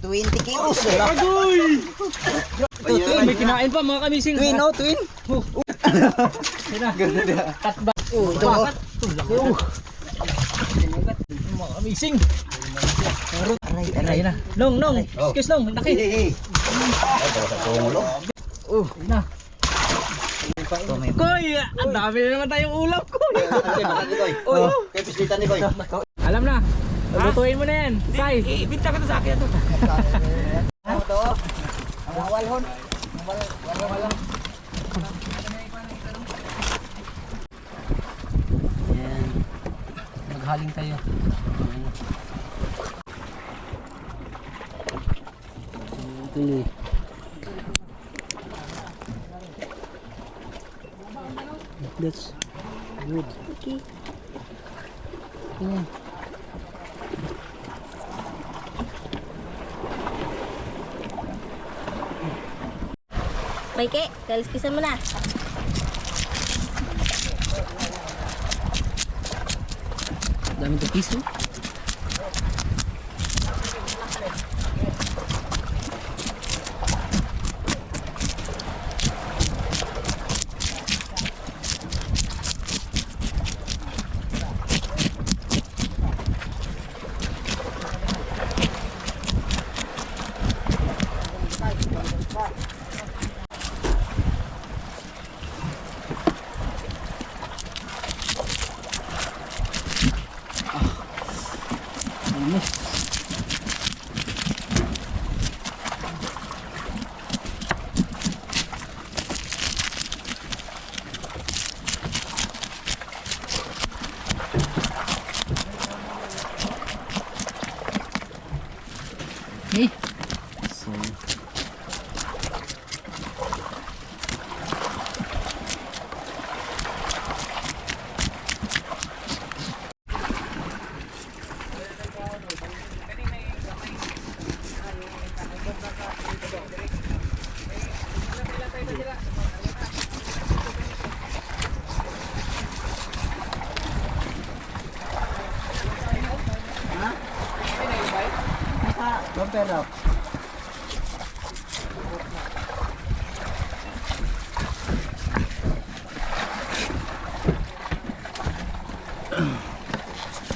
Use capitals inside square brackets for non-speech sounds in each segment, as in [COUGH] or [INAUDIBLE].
20 kilos. Agoy! Ito, twin. May kinain pa mga kamising. Twin, oh, twin. Katba. [LAUGHS] Oh, ito, oh. Oh. Mga kamising. Aray, aray. Na. Nong, nong. Oh. Excuse nong. Laki. Oh, yun na. Koy, ang dami na naman tayong ulam ko. Oh, kay pislitan ni Koy. Alam na. Lutuin mo na yan. Sai. Ibinta ka na sa akin. Ano to? Ang walhon. Yan. Maghaling tayo. Tuloy. That's good. Okay. Yan. Maike, kaliskisan mo na. Dami to piso. Me. Bumper up.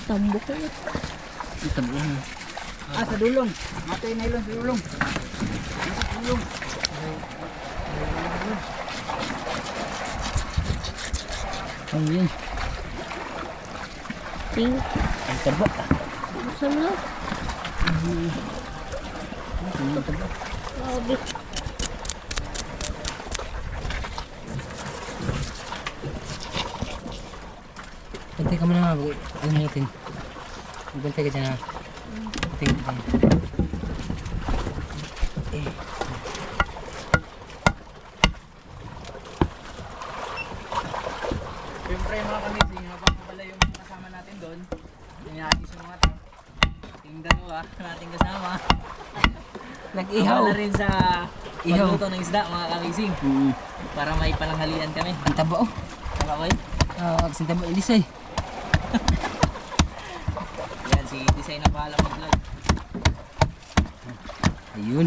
Tambok ko. Ito mo yan. Ah, sa dulong. Matay na ilong sa dulong. Sa dulong. Ano yan? Ting. Ang taba. Buksan mo na. Ang taba. Grabe. Bantay ka muna nga. Ano natin? Bantay ka dyan ha. Bantay ka dyan. Eh. Siyempre mga kamising, habang pala yung kasama natin doon, nangyari sa mga to. Yung dalawa, nating kasama. [LAUGHS] Nag-ihaw na rin sa pagluto ng isda mga kamising. Para may palanghalian kami. Ang taba oh. Ko Ah, uh, taba ilisay. [LAUGHS] Yan, si Design na bahala mag-vlog. Ayun.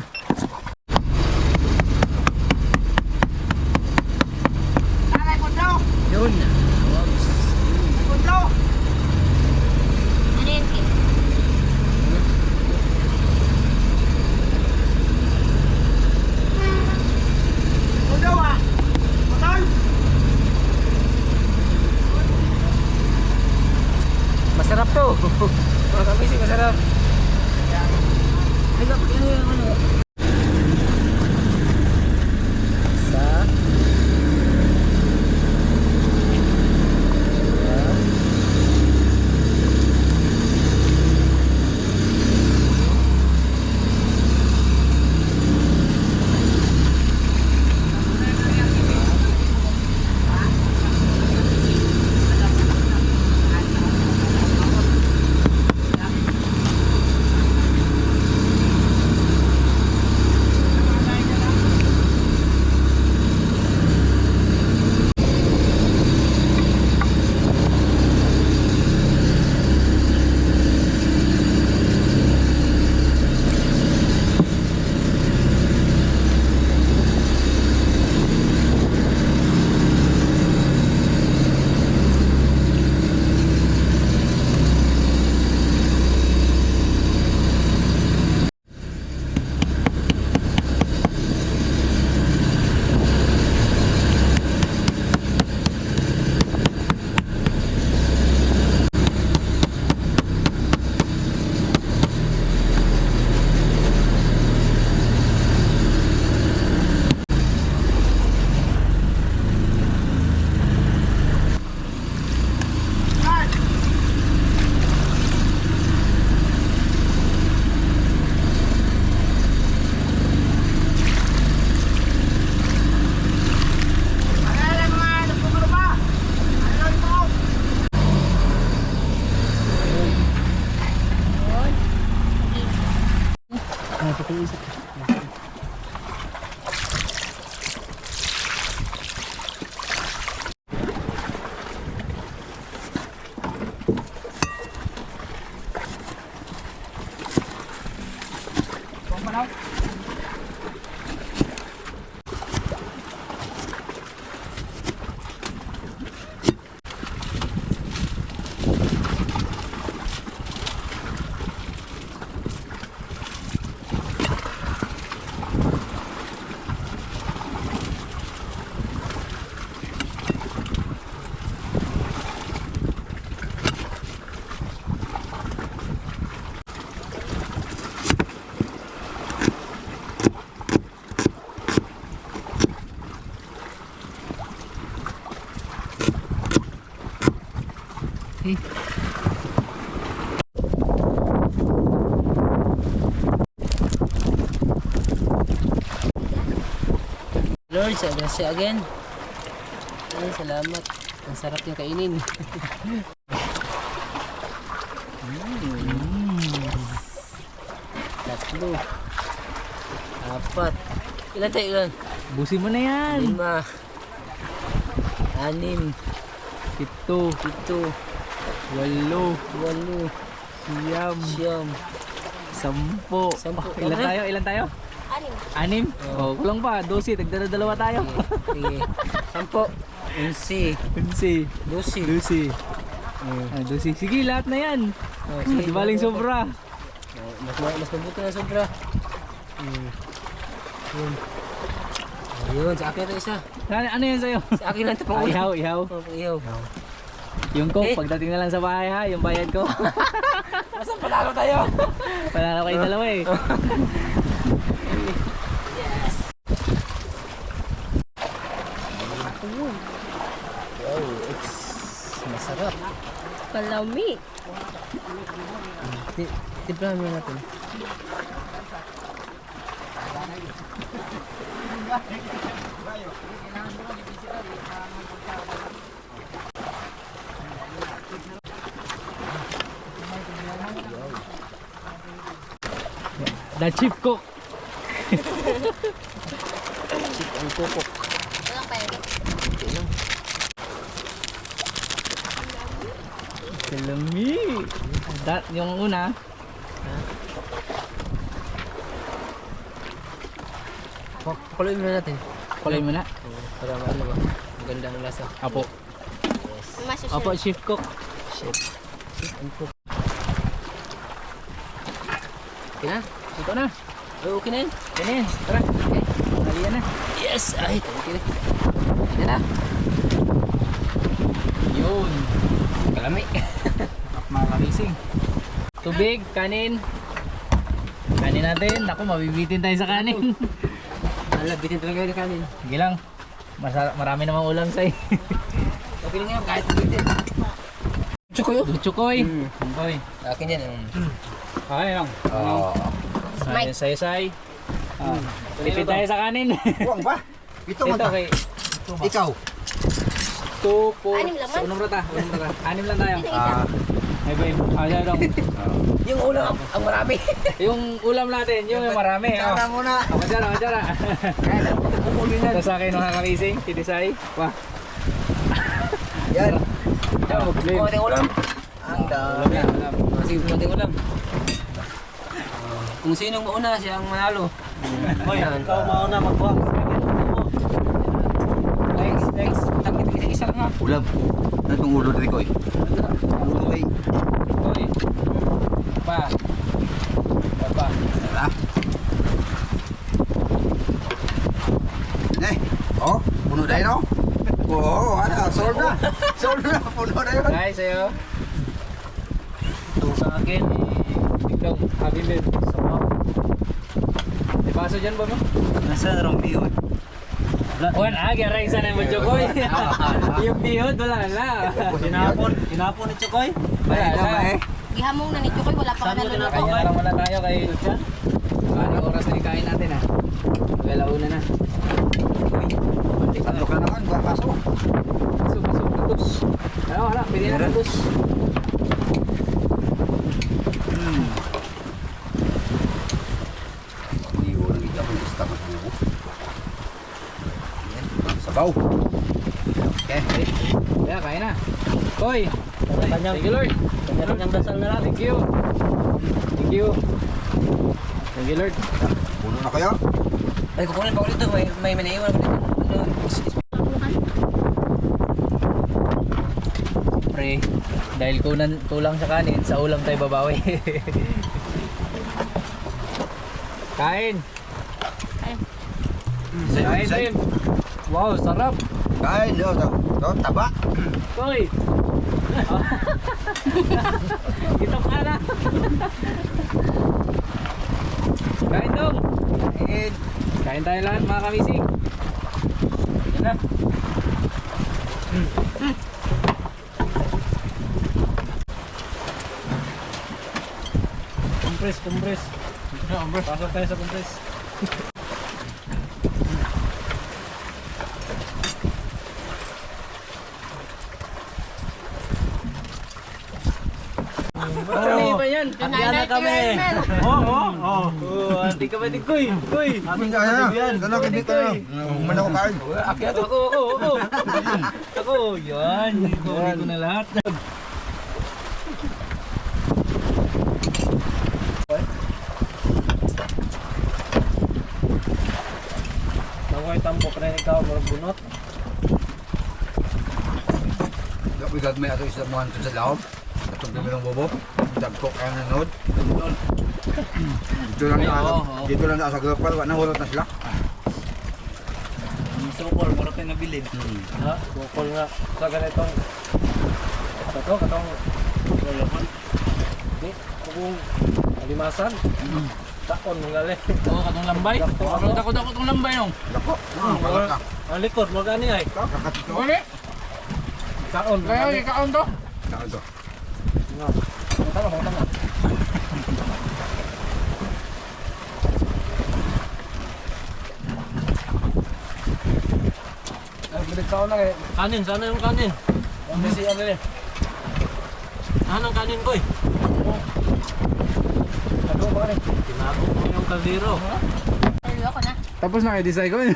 please. Lord, sa grasya again. Ay, salamat. Ang sarap yung kainin. Mm. [LAUGHS] Tatlo. Apat. Ilan tayo ilan? Busin mo na yan. Lima. Anim. Pito, Pito. walo, Walo. siyam, Siyam. sampo. Sampo. Oh, ilan tayo? Ilan tayo? Anim. Anim? Oh, kulang pa. Dosi. Tagdala-dalawa tayo. Sige. Sampo. Unsi. Kunsi. Dosi. Dosi. Ah, dosi. Sige, lahat na yan. Oh, Di baling sobra. Oh, mas, ma- mas mabuti na sobra. Hmm. Yun. Ayun, sa akin ito isa. Ano, ano yan sa'yo? Sa akin lang ito pang Ah, ulam. ihaw, ihaw. Oh, pang ihaw. Yung ko, Eh. pagdating na lang sa bahay ha, yung bayad ko. [LAUGHS] Basta panalo tayo. [LAUGHS] Na kayo dalawa eh. [LAUGHS] Wow, it's masarap. Kalami. Ti- Timplahan mo natin. The chief cook. Ang kukok. Walang pera. Ito lang. Kalami. Dat, yung una, Pakuloy mo natin. kulay mo na. Oh, para ano ba? Maganda ang lasa. Apo. Yes. Apo, chief cook. Chip. Chip ang kukok. Okay na? Ito na. Okay na yun. Yan na yan. Tara. Okay. Halian na. Yes! Ay, okay na. Okay na. Yun. Kalami. [LAUGHS] Mga. Tubig, kanin. Kanin natin. Naku, mabibitin tayo sa kanin. Malabitin [LAUGHS] talaga yung kanin. Sige lang. Masa marami namang ulam sa'yo. [LAUGHS] Okay lang yan, kahit bitin. Choco yun. Chukoy. Mm. Chukoy. Akin yan. Um. Okay lang. Oh. Ay, say-say. Ah, tipid tayo sa kanin. Buwang ba? Ito Ito ta. kay Ikaw. 2, 4, Anim laman? sa unang rata. Unang rata. Anim lang tayo. Isa. Ay, babe. Ah, siya [LAUGHS] dong. Yung ulam, ang, ang marami. [LAUGHS] Yung ulam natin, yung marami. Oh. Sana muna. Ako dyan, ako dyan. ah. Lang. Ito sa akin, mga kakising. Titisay. Wah. Yan. [LAUGHS] Oh, babe. Kumating ulam. Ang Ulam dami. yan, ulam. Kasi kumating ulam. Kung sinong mauna, siya ang manalo. Hoy, ikaw mauna magbuwak. Thanks, thanks. Takit isa isa lang ha. Ulam. Ano itong ulo dito ko eh? Ulo kay. Uy. Pa. Pa. Tara. Eh. Oh, puno dahil no? Oo, ano, sold na. Sold na, puno na yun. Hi, sa'yo. Ito sa akin, eh, ikaw, happy babe. Sa mga. May baso dyan ba mo? Nasa Romeo [LAUGHS] eh. Wan, ah, gara isa na mo, Chokoy. Yung bihod, wala na. Tinapon. Tinapon ni Chokoy. Wala na. eh. Gihamong na ni Chukoy. Wala pa ka naluluto. Kaya lang muna tayo kay Luchan. Ano oras na ikain natin ah? Wala una na. Tatlo ka naman, buwak kaso. Pasok, pasok, tutos. Wala, wala, pwede na. Sabaw. Okay. Kaya, kain na. Koy, thank you Lord. kanyang dasal na lang. Thank you. Thank you. Thank you Lord. Puno na kayo. Ay, kukunin pa ulit ito. May, may manaiwan ko dito. Ano, Pre, dahil kunan, kulang sa kanin, sa ulam tayo babawi. [LAUGHS] Kain. Kain. Kain, Tim. Wow, sarap. [LAUGHS] Kain, do, do, do, taba. Koy. Ito ka na. Kain dong. Kain. Kain tayo lahat mga kamising. Yan na. Compress, compress. Pasok tayo sa compress. Ano ba yan? Kaya na kami. Oo, oo, oo. Hindi ka ba di Kuy? Kuy. Amin ka na. Sana kibit ka na. Umano ko kain. Akyat ako, ako, ako. Ako, yan. Kunin ko na lahat. Naway tampo pa rin ikaw, marang bunot. Dapat may ato isa mo sa laom. Atong bilang bobo. Dagko kaya na nod. Dito lang na oo. dito lang na sa gapal, wa na hulot na sila. Ang sukol, marang tayo nabilin. Ha? Sukol nga. Sa ganitong... Ito to, katong... Lalaman. Hindi, kung alimasan. Takon, mga gali. Oo, katong lambay. Takot, takot, takot, takot, lambay nung. Dako. Ah, wala ka. Ang likod, mo gani ay. Kakatito. Kaon, kaya kaon to. Dako to. Tama, tama, tama. Kaon na eh. Kanin, sana yung kanin. Ang bisi ano eh. Anong kanin ko eh? Ano ba kani? Tinago mo yung kaldero. Ayoko na. Tapos na kayo ko. Ano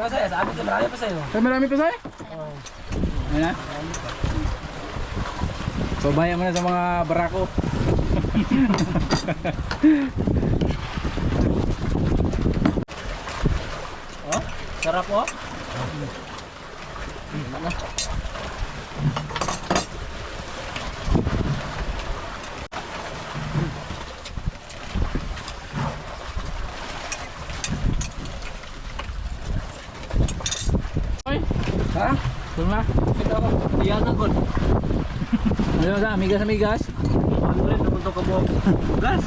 ba sa'yo? Sabi ko marami pa sa'yo. Ay, marami pa sa'yo? Ano na? So, bayan mo na sa mga barako. [LAUGHS] Oh, sarap oh. Ha? Ito na. Ito ako. Iyan ako. [LAUGHS] Ano sa amigas amigas? Ano rin naman ito kamo? Gas.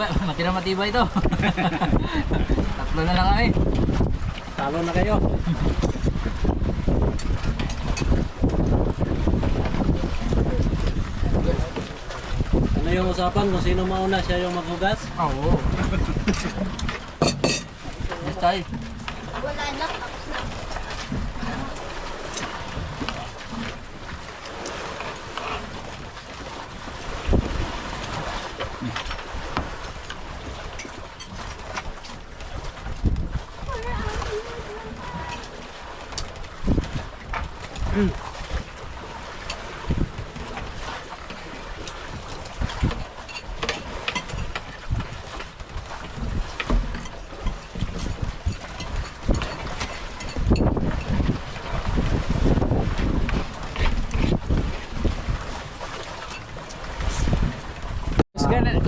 Matibay, [LAUGHS] matira matibay ito. [LAUGHS] Tatlo na lang kami. Talo na kayo. [LAUGHS] Ano yung usapan kung sino mauna siya yung maghugas? Oo. Yes, tayo. Wala na. Tapos na.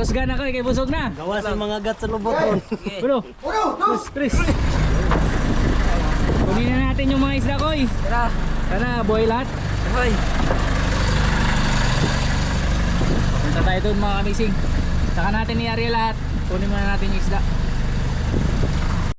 Kusgan na, kusgan na ko, kay busog na. Gawa sa mga gat sa lubot ron. Bro, Uno, dos. Chris. Kunin na natin yung mga isda ko eh. Tara. Tara, buhay lahat. Hoy. Punta tayo doon mga kamising. Saka natin i-area lahat. Kunin muna natin yung isda.